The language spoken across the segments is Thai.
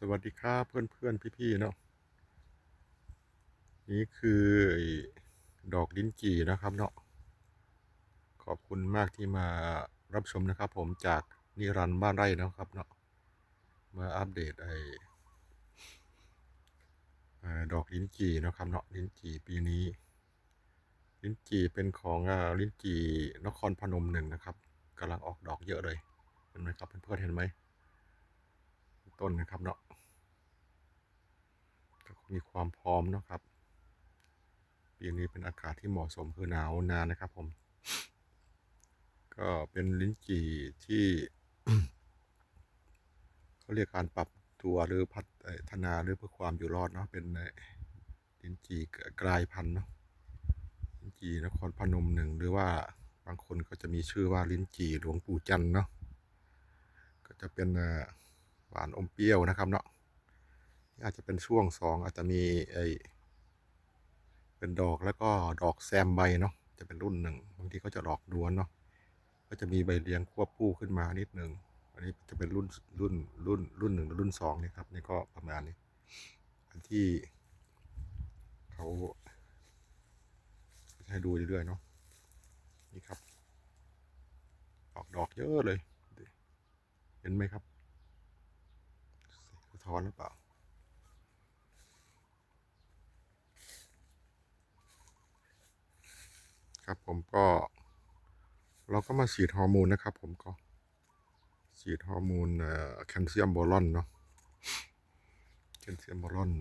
สวัสดีครับเพื่อนเพื่อนพี่พี่เนาะนี่คือดอกลิ้นจี่นะครับเนาะขอบคุณมากที่มารับชมนะครับ ผมจากนิรันบ้านไร่นะครับเนาะมาอัปเดตไอ้ดอกลิ้นจี่นะครับเนาะลิ้นจี่ปีนี้ ลิ้นจี่เป็นของลิ้นจี่นครพนมหนึ่งนะครับกำลังออกดอกเยอะเลยเห็นไหมครับเพื่อนๆเห็นไหม ต้นนะครับเนาะมีความพร้อมเนาะครับปีนี้เป็นอากาศที่เหมาะสมคือหนาวนานนะครับ ผม ก็เป็นลิ้นจี่ที่เขาเรียกการปรับตัวหรือพัฒนาหรือเพื่อความอยู่รอดเนาะเป็นลิ้นจี่กลายพันธุ์เนาะลิ้นจี่นครพนมหนึ่งหรือว่าบางคนก็จะมีชื่อว่าลิ้นจี่หลวงปู่จันเนาะก็จะเป็นอ่อ หวานอมเปรี้ยวนะครับเนาะอาจจะเป็นช่วงสองอาจจะมีไอเป็นดอกแล้วก็ดอกแซมใบเนาะจะเป็นรุ่นหนึ่งบางทีก็จะดอกด้วนเนาะก็จะมีใบเลี้ยงควบคู่ขึ้นมานิดหนึ่งอันนี้จะเป็นรุ่นรุ่นรุ่นรุ่นหนึ่งหรือรุ่นสองนี่ครับนี่ก็ประมาณนี้อันที่เขาให้ดูเรื่อยๆเนาะนี่ครับ ออกดอกเยอะเลย เห็นไหมครับ ท้อนหรือเปล่า ครับผมก็ เราก็มาฉีดฮอร์โมนนะครับ ผมก็ฉีดฮอร์โมนแคลเซียมโบรอนเนาะแคลเซียมโบรอน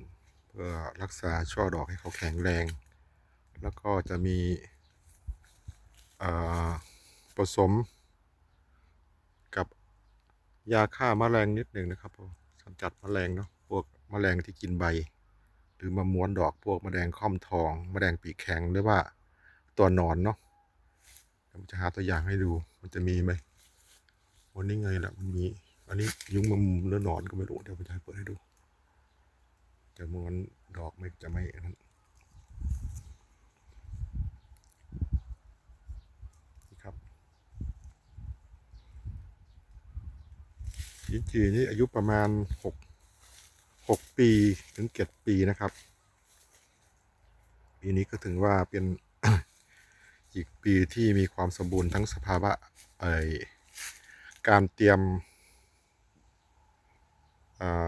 เพื่อรักษาช่อดอกให้เขาแข็งแรง แล้วก็จะมีผสมกับยาฆ่าแมลงนิดหนึ่งนะครับผม กำจัดแมลงเนาะพวกแมลงที่กินใบ หรือมาม้วนดอกพวกแมลงค่อมทองแมลงปีกแข็งหรือว่าตัวหนอนเนาะเดี๋ยวผมจะหาตัวอย่างให้ดูมันจะมีไหมวันนี้ไงล่ะมันมี อันนี้ยุงมามุมหรือหนอนก็ไม่รู้เดี๋ยวผมจะให้เปิดให้ดูจะม้วนดอกไม่จะไม่นั้นครับ ลิ้นจี่นี่อายุประมาณหกหกปีถึงเจ็ดปีนะครับ ปีนี้ก็ถึงว่าเป็นอีกปีที่มีความสมบูรณ์ทั้งสภาวะไอการเตรียม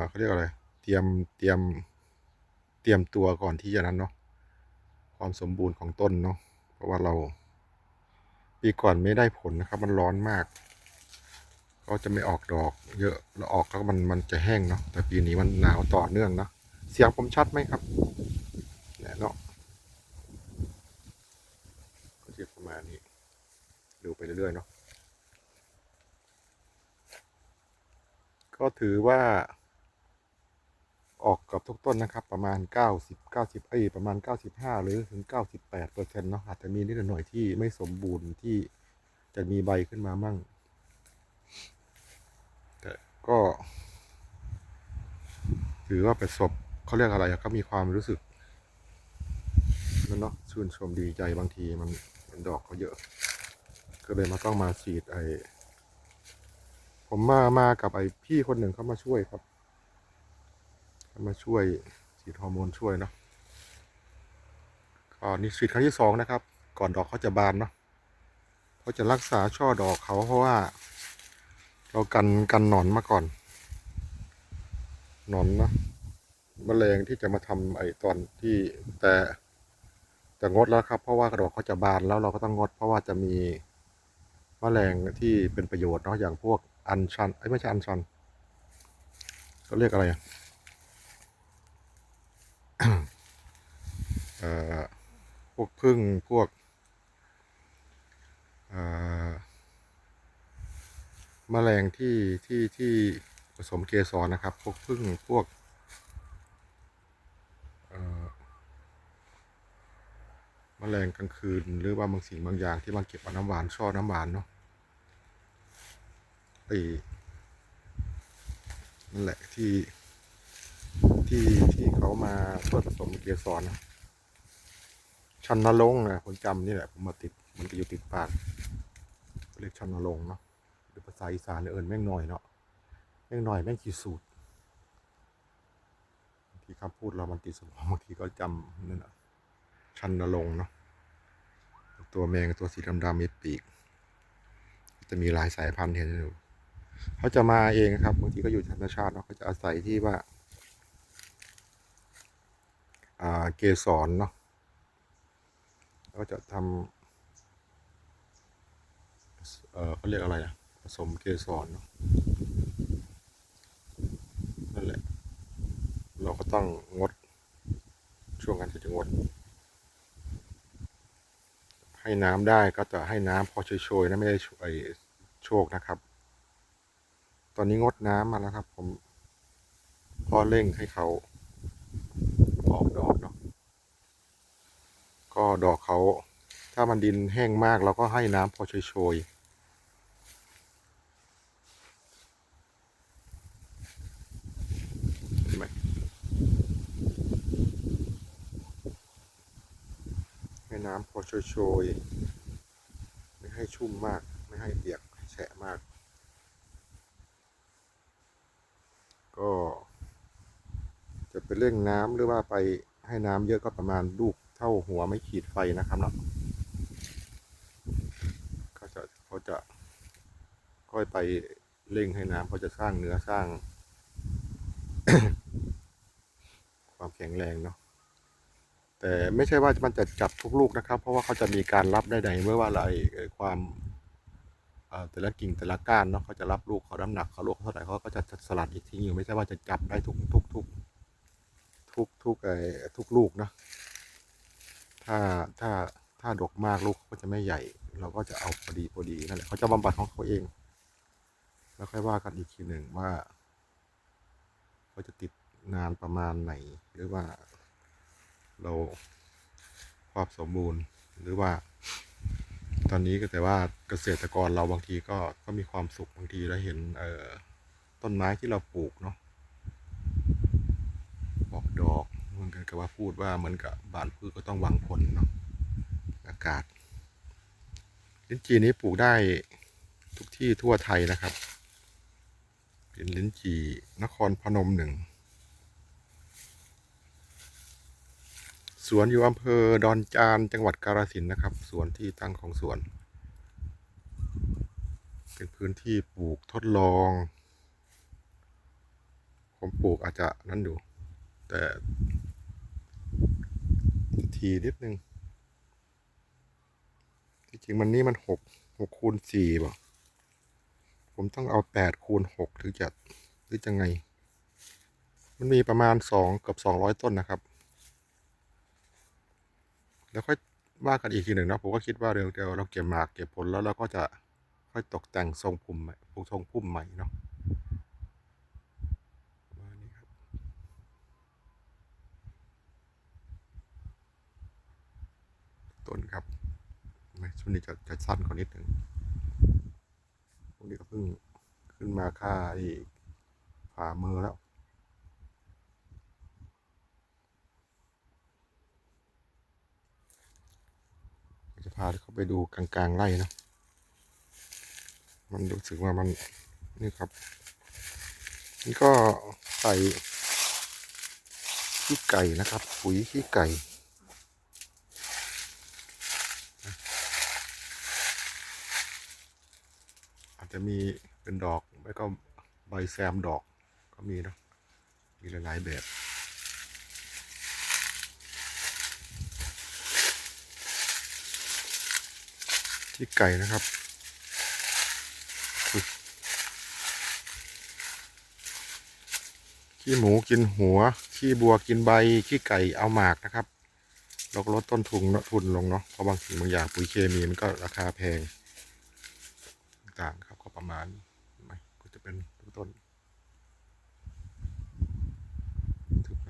เขาเรียกอะไร เตรียม เตรียม เตรียมตัวก่อนที่จะนั้นเนาะ ความสมบูรณ์ของต้นเนาะ เพราะว่าเรา ปีก่อนไม่ได้ผลนะครับ มันร้อนมาก ก็จะไม่ออกดอก เยอะแล้วออกแล้วมันมันจะแห้งเนาะแต่ปีนี้มันหนาวต่อเนื่องเนาะเสียงผมชัดไหมครับเนี่ยเนาะก็จะประมาณนี้ดูไปเรื่อยๆเนาะก็ถือว่า ออกกับทุกต้นนะครับ ประมาณ 90 90เอ้ยประมาณ 95 หรือถึง 98เปอร์เซ็นต์เนาะอาจจะมีนิดหน่อยที่ไม่สมบูรณ์ที่จะมีใบขึ้นมามั่ง ก็ ถือว่าประสบเขาเรียกอะไรก็มีความรู้สึกนั่นเนาะชื่นชมดีใจบางทีมันมันดอกเขาเยอะ ก็เลยมาต้องมาฉีดไอผมมามากับไอพี่คนหนึ่งเขามาช่วยครับเขามาช่วยฉีดฮอร์โมนช่วยเนาะก็นี่ฉีดครั้งที่สองนะครับ ก่อนดอกเขาจะบานเนาะเขาจะรักษาช่อดอกเขาเพราะว่า เรากันกันหนอนมาก่อน หนอนนาะแมลงที่จะมาทำไอตอนที่แต่จะงดแล้วครับ เพราะว่ากระดอกเขาจะบานแล้วเราก็ต้องงด เพราะว่าจะมีแมลงที่เป็นประโยชน์เนาะอย่างพวกอันชันไอ้ไม่ใช่อันชันเขาเรียกอะไรอะเอ่อพวกพึ่งพวกเอ่อ แมลงที่ที่ที่ผสมเกสรนะครับ พวกพึ่งพวกเอ่อแมลงกลางคืน หรือว่าบางสิ่งบางอย่างที่มันเก็บเอาน้ำหวานช่อน้ำหวานเนาะไอ้นั่นแหละที่ที่ที่เขามาผสมเกสรนะชันนรงนะผมจำนี่แหละผมมาติดมันจะอยู่ติดปากเรียกชันนรงเนาะ หรือภาษาอีสานเอิญแม่งหน่อยเนาะแม่งหน่อยแม่งขีดสูตรที่คำพูดเรามันติดสมองบางทีก็จำนั่นแหะชันนรงเนาะตัวแมงตัวสีดำๆมีปีก จะมีหลายสายพันธุ์เห็นอยู่เขาจะมาเองครับบางทีก็อยู่ธรรมชาติเนาะเขาจะอาศัยที่ว่าอาเกสรเนาะก็จะทำ เออเขาเรียกอะไรอะ สมเกสรเนาะนั่นแหละ เราก็ต้องงด ช่วงนั้นจะงด ให้น้ำได้ก็จะให้น้ำพอโชยๆนะไม่ได้ไอโชคนะครับ ตอนนี้งดน้ำมาแล้วครับ ผมพอเร่งให้เขาออกดอกเนาะก็ดอกเขาถ้ามันดินแห้งมากเราก็ให้น้ำพอโชยๆเห็นไหมให้ น้ำพอโชยๆไม่ให้ชุ่มมาก ไม่ให้เปียกแฉะมาก ก็ จะไปเร่งน้ำหรือว่าไปให้น้ำเยอะก็ประมาณลูกเท่าหัวไม่ขีดไฟนะครับเนาะก็จะเขาจะค่อยไปเร่งให้น้ำเขาจะสร้างเนื้อสร้าง ความแข็งแรงเนาะ แต่ไม่ใช่ว่ามันจะจับทุกลูกนะครับ เพราะว่าเขาจะมีการรับได้ในเมื่อว่าอะไรความแต่ละกิ่งแต่ละก้านเนาะเขาจะรับลูกเขาน้ำหนักเขาลูกเท่าไหร่เขาก็จะสลัดอีกทิ้งอยู่ไม่ใช่ว่าจะจับได้ทุกทุกทุกทุกทุกไอ้ทุกลูกเนาะถ้าถ้าถ้าดกมากลูกก็จะไม่ใหญ่ เราก็จะเอาพอดีพอดีนั่นแหละเขาจะบำบัดของเขาเอง แล้วค่อยว่ากันอีกทีหนึ่งว่าเขาจะติดนานประมาณไหนหรือว่า เราความสมบูรณ์หรือว่า ตอนนี้ก็แต่ว่าเกษตรกรเราบางทีก็ก็มีความสุขบางทีเราเห็นเออต้นไม้ที่เราปลูกเนาะออกดอกเหมันกันกับว่าพูดว่าเหมือนกับบานพืชก็ต้องหวังผลเนาะอากาศลิ้นจี่นี้ปลูกได้ทุกที่ทั่วไทยนะครับ เป็นลิ้นจี่นครพนมหนึ่ง สวนอยู่อำเภอดอนจานจังหวัดกาฬสินนะครับ สวนที่ตั้งของสวน เป็นพื้นที่ปลูกทดลอง ผมปลูกอาจจะนั่นอยู่ แต่ทีนิดนึง ที่จริงมันนี่มันหกหกคูณสี่ป่ผมต้องเอาแปดคูณหกถึงจะหรือจะไง มันมีประมาณสองเกือบสองร้อยต้นนะครับ ค่อยว่ากันอีกทีหนึ่งเนาะผมก็คิดว่าเดี๋ยวเดี๋ยวเราเก็บหมากเก็บผลแล้วเราก็จะค่อยตกแต่งทรงพุ่มใหม่ทรงพุ่มใหม่เนาะต้นครับไม่ช่วงนี้จะจะสั้นกว่านิดหนึ่งพวกนี้ก็เพิ่งขึ้นมาค่าไอ้ผ่ามือแล้ว พาเขาไปดูกลางๆไร่นะ มันรู้สึกว่ามันนี่ครับ นี่ก็ใส่ขี้ไก่นะครับ ปุ๋ยขี้ไก่อาจจะมีเป็นดอก แล้วก็ใบแซมดอกก็มีนะ มีหลายๆแบบ ขี้ไก่นะครับขี้หมูกินหัว ขี้บัวกินใบ ขี้ไก่เอาหมากนะครับเราก็ลดต้นทุนทุนลงเนาะเพราะบางสิ่งบางอย่างปุ๋ยเคมีมันก็ราคาแพง ต่างครับก็ประมาณไหมก็จะเป็นต้นทึบไป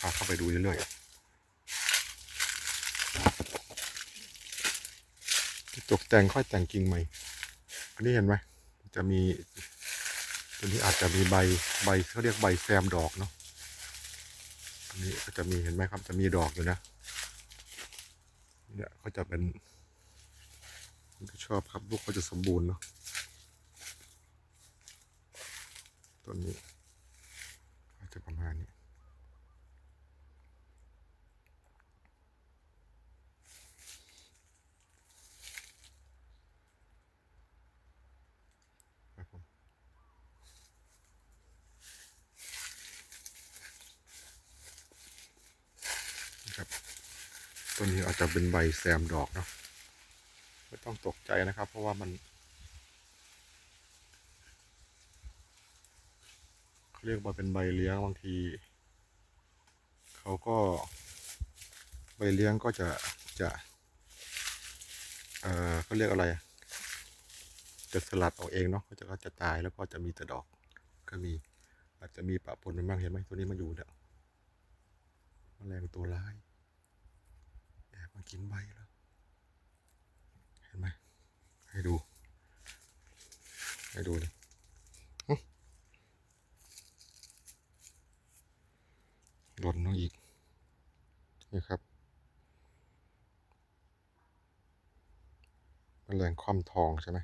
พาเข้าไปดูเรื่อยๆ ตกแต่งค่อยแต่งกิ่งใหม่อันนี้เห็นไหมจะมีตัวนี้อาจจะมีใบใบเขาเรียกใบแซมดอกเนาะอันนี้ก็จะมีเห็นไหมครับ จะมีดอกอยู่นะเนี่ยก็จะเป็นชอบครับลูกก็จะสมบูรณ์เนาะต้นนี้ ต้นนี้อาจจะเป็นใบแซมดอกเนาะไม่ต้องตกใจนะครับ เพราะว่ามันเขาเรียกว่าเป็นใบเลี้ยงบางทีเขาก็ใบเลี้ยงก็จะจะเออเขาเรียกอะไร จะสลัดออกเองเนาะก็จะก็จะตายแล้วก็จะมีแต่ดอกก็มี อาจจะมีปะปนมันบ้างเห็นไหมตัวนี้มันอยู่เนี่ย มแมลงตัวร้ายแอบมากินใบแล้ว เห็นไหมให้ดู ให้ดูเลยหล่นลงอีกนี่ครับแมลงคว่ำทองใช่ไหม